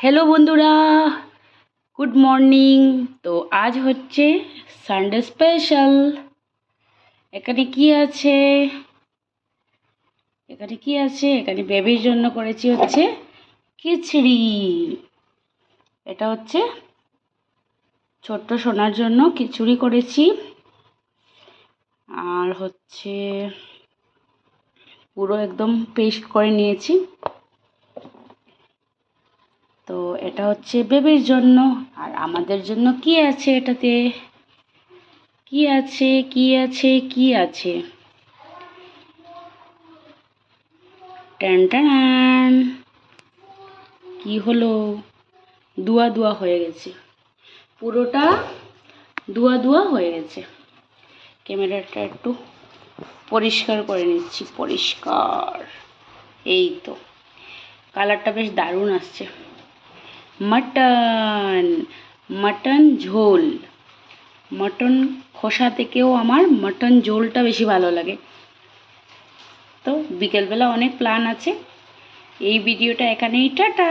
Hello বন্ধুরা good morning তো আজ হচ্ছে সানডে স্পেশাল এখানে কি আছে? এখানে কি আছে? এখানে বেবির জন্য করেছি হচ্ছে খিচড়ি। এটা হচ্ছে ছোট্ট সোনার জন্য খিচুড়ি করেছি। আর হচ্ছে পুরো একদম পেস্ট করে নিয়েছি। এটা হচ্ছে বেবির জন্য। আর আমাদের জন্য কি আছে এটাতে? কি আছে কি আছে কি আছে? ট্যান ট্যান কি হলো? দুয়া দুয়া হয়ে গেছে। পুরোটা দুয়া দুয়া হয়ে গেছে। ক্যামেরাটা একটু পরিষ্কার করে নিচ্ছি, পরিষ্কার। এই তো। কালারটা বেশ দারুণ আসছে। মাটন মাটন ঝোল। মটন খোসা থেকেও আমার মটন ঝোলটা বেশি ভালো লাগে। তো বিকেলবেলা অনেক প্ল্যান আছে। এই ভিডিওটা এখানেই, টাটা!